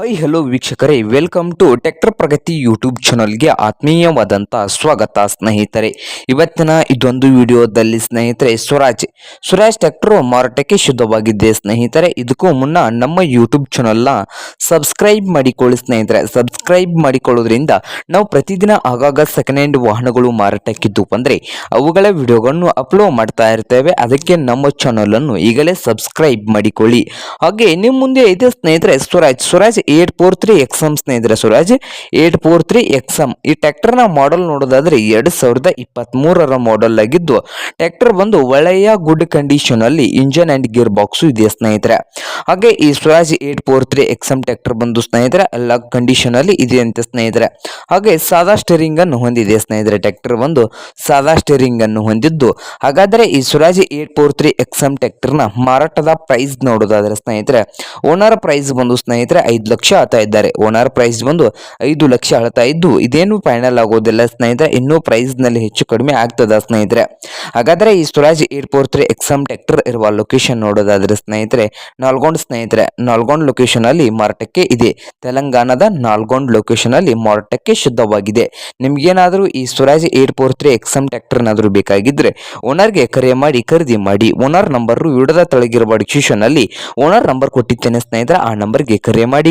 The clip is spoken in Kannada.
ಹೈ ಹಲೋ ವೀಕ್ಷಕರೇ welcome to tractor Pragati YouTube ಚಾನಲ್ಗೆ ಆತ್ಮೀಯವಾದಂಥ ಸ್ವಾಗತ ಸ್ನೇಹಿತರೆ. ಇವತ್ತಿನ ಇದೊಂದು ವಿಡಿಯೋದಲ್ಲಿ ಸ್ನೇಹಿತರೆ, ಸ್ವರಾಜ್. ಸ್ವರಾಜ್ ಟ್ಯಾಕ್ಟರ್ ಮಾರಾಟಕ್ಕೆ ಶುದ್ಧವಾಗಿದ್ದೆ ಸ್ನೇಹಿತರೆ. ಇದಕ್ಕೂ ಮುನ್ನ ನಮ್ಮ ಯೂಟ್ಯೂಬ್ ಚಾನಲ್ನ ಸಬ್ಸ್ಕ್ರೈಬ್ ಮಾಡಿಕೊಳ್ಳಿ ಸ್ನೇಹಿತರೆ. ಸಬ್ಸ್ಕ್ರೈಬ್ ಮಾಡಿಕೊಳ್ಳೋದ್ರಿಂದ ನಾವು ಪ್ರತಿದಿನ ಆಗಾಗ ಸೆಕೆಂಡ್ ಹ್ಯಾಂಡ್ ವಾಹನಗಳು ಮಾರಾಟಕ್ಕಿದ್ದು ಬಂದರೆ ಅವುಗಳ ವಿಡಿಯೋಗಳನ್ನು ಅಪ್ಲೋಡ್ ಮಾಡ್ತಾ ಇರ್ತೇವೆ. ಅದಕ್ಕೆ ನಮ್ಮ ಚಾನಲನ್ನು ಈಗಲೇ ಸಬ್ಸ್ಕ್ರೈಬ್ ಮಾಡಿಕೊಳ್ಳಿ. ಹಾಗೆ ನಿಮ್ಮ ಮುಂದೆ ಇದೆ ಸ್ನೇಹಿತರೆ, Swaraj. Swaraj eight four three XM ಸ್ನೇಹಿತರೆ Swaraj eight four three XM. ಈ ಟ್ರ್ಯಾಕ್ಟರ್ನ ಮಾಡೆಲ್ ನೋಡೋದಾದ್ರೆ ಎರಡು ಸಾವಿರದ ಇಪ್ಪತ್ತ್ಮೂರರ ಮಾಡೆಲ್ ಆಗಿದ್ದು ಟ್ರ್ಯಾಕ್ಟರ್ ಬಂದು ಒಳ್ಳೆಯ ಗುಡ್ ಕಂಡೀಷನ್ ಅಲ್ಲಿ ಇಂಜನ್ ಅಂಡ್ ಗೇರ್ ಬಾಕ್ಸ್ ಇದೆ ಸ್ನೇಹಿತರೆ. ಹಾಗೆ ಈ Swaraj eight four three XM tractor ಬಂದು ಸ್ನೇಹಿತರೆ ಎಲ್ಲ ಕಂಡೀಷನ್ ಅಲ್ಲಿ ಇದೆ ಅಂತ ಸ್ನೇಹಿತರೆ. ಹಾಗೆ ಸಾದಾ ಸ್ಟೇರಿಂಗ್ ಅನ್ನು ಹೊಂದಿದೆ ಸ್ನೇಹಿತರೆ ಟ್ರ್ಯಾಕ್ಟರ್ ಬಂದು ಸಾದಾ ಸ್ಟೇರಿಂಗ್ ಅನ್ನು ಹೊಂದಿದ್ದು. ಹಾಗಾದರೆ ಈ Swaraj eight four three XM ಟ್ರ್ಯಾಕ್ಟರ್ನ ಮಾರಾಟದ ಪ್ರೈಸ್ ನೋಡೋದಾದ್ರೆ ಸ್ನೇಹಿತರೆ ಓನರ್ ಪ್ರೈಸ್ ಬಂದು ಸ್ನೇಹಿತರೆ ಐದು ಹೇಳ್ತಾ ಇದ್ದಾರೆ. ಓನರ್ ಪ್ರೈಸ್ ಬಂದು ಐದು ಲಕ್ಷ ಆಳ್ತಾ ಇದ್ದು, ಇದೇನು ಫೈನಲ್ ಆಗೋದಿಲ್ಲ ಸ್ನೇಹಿತರೆ. ಇನ್ನೂ ಪ್ರೈಸ್ನಲ್ಲಿ ಹೆಚ್ಚು ಕಡಿಮೆ ಆಗ್ತದ ಸ್ನೇಹಿತರೆ. ಹಾಗಾದ್ರೆ ಈ Swaraj four three XM tractor ಇರುವ ಲೊಕೇಶನ್ ನೋಡೋದಾದ್ರೆ ಸ್ನೇಹಿತರೆ, ನಾಲ್ಗೊಂಡ್ ಸ್ನೇಹಿತರೆ, ನಾಲ್ಗೊಂಡ್ ಲೊಕೇಶನ್ ಅಲ್ಲಿ ಮಾರಾಟಕ್ಕೆ ಇದೆ. ತೆಲಂಗಾಣದ ನಾಲ್ಗೊಂಡ್ ಲೊಕೇಶನ್ ಅಲ್ಲಿ ಮಾರಾಟಕ್ಕೆ ಶುದ್ಧವಾಗಿದೆ. ನಿಮ್ಗೇನಾದರೂ ಈ Swaraj four three XM tractor ಏನಾದರೂ ಬೇಕಾಗಿದ್ರೆ ಓನರ್ಗೆ ಕರೆ ಮಾಡಿ, ಖರೀದಿ ಮಾಡಿ, ಓನರ್ ನಂಬರ್ ವಿಡದ ತೊಳಗಿರುವ ಡಿಸ್ಕ್ರಿಪ್ಷನ್ ಅಲ್ಲಿ ಓನರ್ ನಂಬರ್ ಕೊಟ್ಟಿದ್ದೇನೆ ಸ್ನೇಹಿತರೆ. ಆ ನಂಬರ್ಗೆ ಕರೆ ಮಾಡಿ